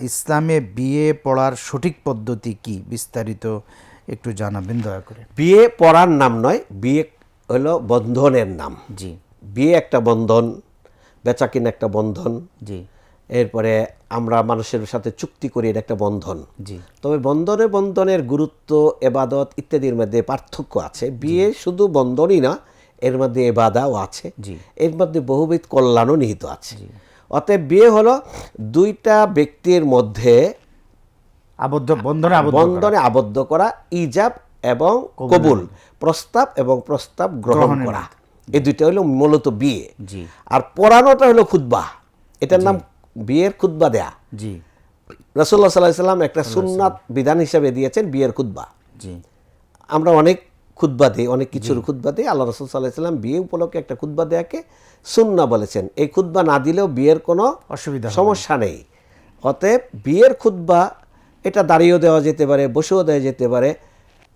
ইসলামে বিয়ে পড়ার সঠিক পদ্ধতি কি বিস্তারিত একটু জানাবেন দয়া করে। বিয়ে পড়ার নাম নয় বিয়ে হলো বন্ধনের নাম। জি। বিয়ে একটা বন্ধন বেচা কিনা একটা বন্ধন। জি। এরপরে আমরা মানুষের সাথে চুক্তি করি এটা একটা বন্ধন। জি। তবে বন্ধনে বন্ধনের গুরুত্ব এবাদত ইত্যাদির মধ্যে পার্থক্য আছে। বিয়ে শুধু বন্ধনই না এর মধ্যে এবাদাও আছে। জি। এর মধ্যে বহুবিধ কল্যাণও নিহিত আছে। অতএব বিয়ে হলো দুইটা ব্যক্তির মধ্যে আবদ্ধ বন্ধনে আবদ্ধ বন্ধনে আবদ্ধ করা ইজাব এবং কবুল। প্রস্তাব এবং প্রস্তাব গ্রহণ করা। এই দুইটা হলো মূলত বিয়ে। জি। আর পড়ানোটা হলো খুতবা। এটার নাম বিয়ের খুতবা দেয়া। জি। রসুল্লাহ সাল্লাহ সাল্লাম একটা সুন্নাত বিধান হিসাবে দিয়েছেন বিয়ের খুতবা। জি। আমরা অনেক খুতবা দিই অনেক কিছুর খুতবা দিই আল্লাহ রসুল সাল্লাহ সাল্লাম বিয়ে উপলক্ষে একটা খুতবা দেয়াকে সুন্না বলেছেন। এই খুতবা না দিলেও বিয়ের কোনো অসুবিধা সমস্যা নেই। অতএব বিয়ের খুতবা এটা দাঁড়িয়েও দেওয়া যেতে পারে বসেও দেওয়া যেতে পারে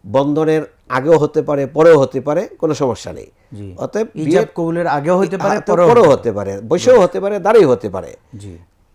বন্ধনের আগেও হতে পারে পরেও হতে পারে কোনো সমস্যা নেই। অতএব বিয়ের কবুলের আগেও হতে পারে পরেও হতে পারে বসেও হতে পারে দাঁড়িয়ে হতে পারে।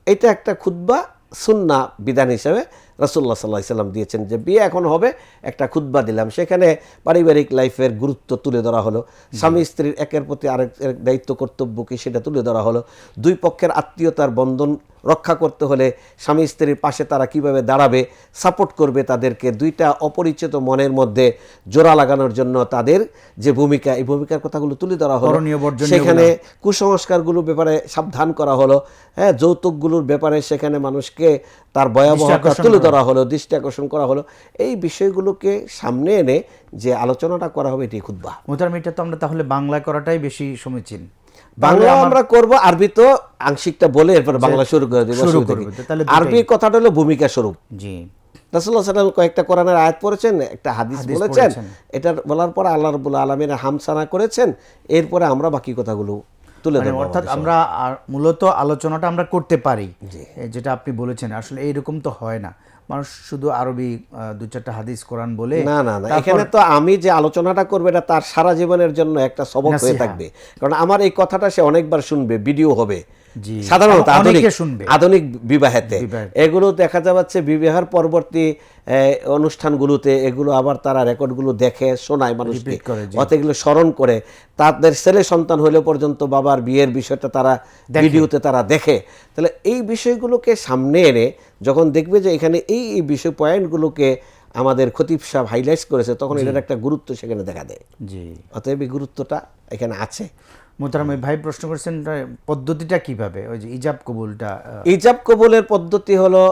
এটা একটা খুতবা সুন্না বিধান হিসাবে রসুল্লাহ সাল্লাহ সাল্লাম দিয়েছেন যে বিয়ে এখন হবে একটা খুতবা দিলাম। সেখানে পারিবারিক লাইফের গুরুত্ব তুলে ধরা হলো। স্বামী স্ত্রীর একের প্রতি আরেক দায়িত্ব কর্তব্য কি সেটা তুলে ধরা হলো। দুই পক্ষের আত্মীয়তার বন্ধন রক্ষা করতে হলে স্বামী স্ত্রীর পাশে তারা কীভাবে দাঁড়াবে সাপোর্ট করবে তাদেরকে দুইটা অপরিচিত মনের মধ্যে জোড়া লাগানোর জন্য তাদের যে ভূমিকা এই ভূমিকার কথাগুলো তুলে ধরা হলো। সেখানে কুসংস্কারগুলোর ব্যাপারে সাবধান করা হলো। হ্যাঁ যৌতুকগুলোর ব্যাপারে সেখানে মানুষকে তার ভয়াবহতা তুলে ধরা হলো দৃষ্টি আকর্ষণ করা হলো এই বিষয়গুলোকে সামনে এনে যে আলোচনাটা করা হবে এটি খুদ্া মোতার মিটা তো আমরা তাহলে বাংলা করাটাই বেশি সমীচীন বাংলা আমরা করব আরবি তো আংশিকটা বলে এরপর বাংলা শুরু করে দেবো আরবি কথাটা হলো ভূমিকা স্বরূপ। জি। রাসুল্লাহ সাল্লাম কয়েকটা কোরআনের আয়াত পড়েছেন একটা হাদিস বলেছেন। এটার বলার পর আল্লাহ রবুল আলমিনের হামসানা করেছেন এরপরে আমরা বাকি কথাগুলো তুলে মানে দেবো অর্থাৎ আমরা মূলত আলোচনাটা আমরা করতে পারি। যেটা আপনি বলেছেন আসলে এইরকম তো হয় না। মানুষ শুধু আরবি দু চারটা হাদিস কোরআন বলে না না না এখানে তো আমি যে আলোচনাটা করব এটা তার সারা জীবনের জন্য একটা সবক হয়ে থাকবে কারণ আমার এই কথাটা সে অনেকবার শুনবে ভিডিও হবে। সাধারণত আধুনিক আধুনিক বিবাহেতে। এগুলো দেখা যাচ্ছে বিবাহের পরবর্তী অনুষ্ঠানগুলোতে এগুলো আবার তারা রেকর্ডগুলো দেখে শোনায় মানুষকে। অত এগুলো স্মরণ করে। তাদের ছেলে সন্তান হইলে পর্যন্ত বাবার বিয়ের বিষয়টা তারা ভিডিওতে তারা দেখে। তাহলে এই বিষয়গুলোকে সামনে এনে যখন দেখবে যে এখানে এই এই বিষয় পয়েন্টগুলোকে আমাদের খতিব সাহেব হাইলাইট করেছে তখন এটার একটা গুরুত্ব সেখানে দেখা দেয়। জি। অতএব এই গুরুত্বটা এখানে আছে। মোতারাম ওই ভাই প্রশ্ন করছেন পদ্ধতিটা কীভাবে? ওই যে ইজাব কবুলটা ইজাব কবুলের পদ্ধতি হলো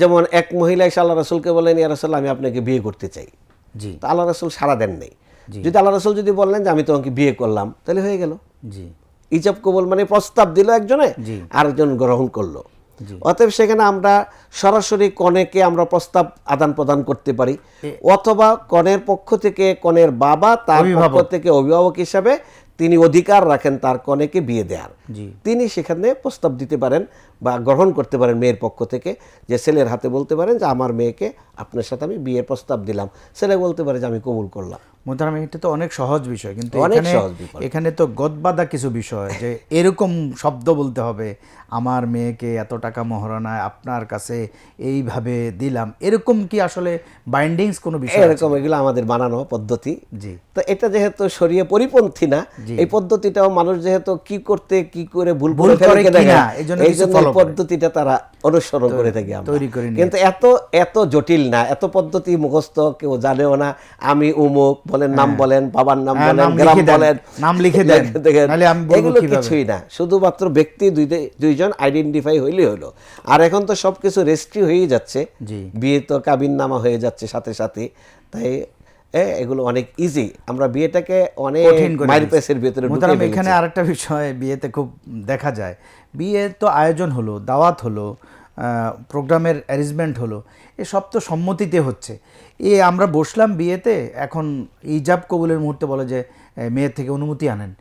যেমন এক মহিলা এসে আল্লাহ রসুলকে বলেন ইয়া রসুল আমি আপনাকে বিয়ে করতে চাই। জি। তো আল্লাহ রসুল সারা দেন নেই। যদি আল্লাহ রসুল যদি বললেন যে আমি তোমাকে বিয়ে করলাম তাহলে হয়ে গেল। জি। ইজাব কবুল মানে প্রস্তাব দিল একজনে আরেকজন গ্রহণ করল। অতএব সেখানে আমরা সরাসরি কনেকে আমরা প্রস্তাব আদান প্রদান করতে পারি। অথবা কনের পক্ষ থেকে কনের বাবা তার পক্ষ থেকে অভিভাবক হিসাবে তিনি অধিকার রাখেন তার কনেকে বিয়ে দেওয়ার তিনি সেখানে প্রস্তাব দিতে পারেন বা গ্রহণ করতে পারেন মেয়ের পক্ষ থেকে যে ছেলের হাতে বলতে পারেন যে আমার মেয়েকে আপনার সাথে আমি বিয়ের প্রস্তাব দিলাম। ছেলে বলতে পারে যে আমি কবুল করলাম। মোতারাম এটা তো অনেক সহজ বিষয় কিন্তু অনেক এখানে সহজ। এখানে তো গদবাদা কিছু বিষয় যে এরকম শব্দ বলতে হবে আমার মেয়েকে এত টাকা মহারণায় আপনার কাছে এইভাবে দিলাম। এরকম কি আসলে বাইন্ডিংস কোনো বিষয় এরকম এগুলো আমাদের বানানো পদ্ধতি। জি। তো এটা যেহেতু সরিয়ে পরিপন্থী না এই পদ্ধতিটাও মানুষ যেহেতু কি করতে কি করে ভুল ভুল করে কিনা, এই জন্য। পদ্ধতিটা তারা অনুসরণ করে থাকি আমরা। তৈরি করে কিন্তু এত এত জটিল না এত পদ্ধতি মুখস্থ কেউ জানেও না। আমি উমুক বলেন নাম বলেন বাবার নাম হ্যাঁ, বলেন নাম গ্রাম বলেন নাম লিখে দেন। এগুলো কিছুই না শুধুমাত্র ব্যক্তি দুই দুইজন আইডেন্টিফাই হইলে হলো। আর এখন তো সবকিছু রেস্ট্রি হয়েই যাচ্ছে। বিয়ে তো কাবিন নামা হয়ে যাচ্ছে সাথে সাথে। তাই এগুলো অনেক ইজি আমরা বিয়েটাকে অনেক মাইল পেসের ভিতরে মোতারাম এখানে আরেকটা বিষয় বিয়েতে খুব দেখা যায়। বিয়ে তো আয়োজন হলো দাওয়াত হলো প্রোগ্রামের অ্যারেঞ্জমেন্ট হলো এসব তো সম্মতিতে হচ্ছে। এ আমরা বসলাম বিয়েতে এখন ইজাব কবুলের মুহূর্তে বলে যে মেয়ের থেকে অনুমতি আনেন।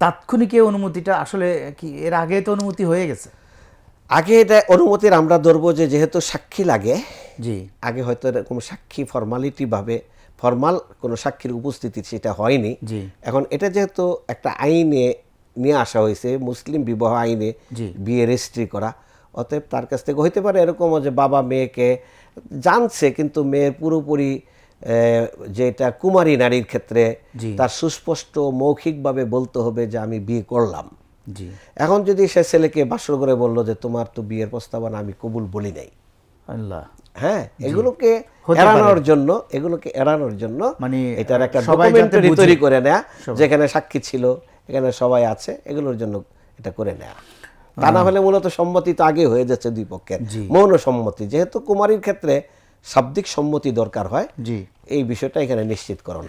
তাৎক্ষণিক এই অনুমতিটা আসলে কি এর আগে তো অনুমতি হয়ে গেছে? আগে এটা অনুমতির আমরা ধরবো যে যেহেতু সাক্ষী লাগে জি। আগে হয়তো কোনো সাক্ষী ফর্মালিটি ভাবে ফর্মাল কোনো সাক্ষীর উপস্থিতি সেটা হয়নি। জি। এখন এটা যেহেতু একটা আইনে নিয়ে আসা হয়েছে মুসলিম বিবাহ আইনে। বিয়ে রেজিস্ট্রি করা অতএব তার কাছ থেকে হইতে পারে এরকমও যে বাবা মেয়েকে জানছে কিন্তু মেয়ের পুরোপুরি যেটা কুমারী নারীর ক্ষেত্রে তার সুস্পষ্ট মৌখিকভাবে বলতে হবে যে আমি বিয়ে করলাম। জি। এখন যদি সে ছেলেকে বাসর করে বলল যে তোমার তো বিয়ের প্রস্তাবনা আমি কবুল বলি নাই হ্যাঁ এগুলোকে এড়ানোর জন্য এগুলোকে এড়ানোর জন্য মানে, এটার একটা ডকুমেন্টারি তৈরি করে নেয়া যেখানে সাক্ষী ছিল এখানে সবাই আছে এগুলোর জন্য এটা করে নেয়া। তা না হলে মূলত সম্মতি তো আগে হয়ে যাচ্ছে দুই পক্ষের। মৌন সম্মতি যেহেতু কুমারীর ক্ষেত্রে শাব্দিক সম্মতি দরকার হয় জি। এই বিষয়টা এখানে নিশ্চিতকরণ।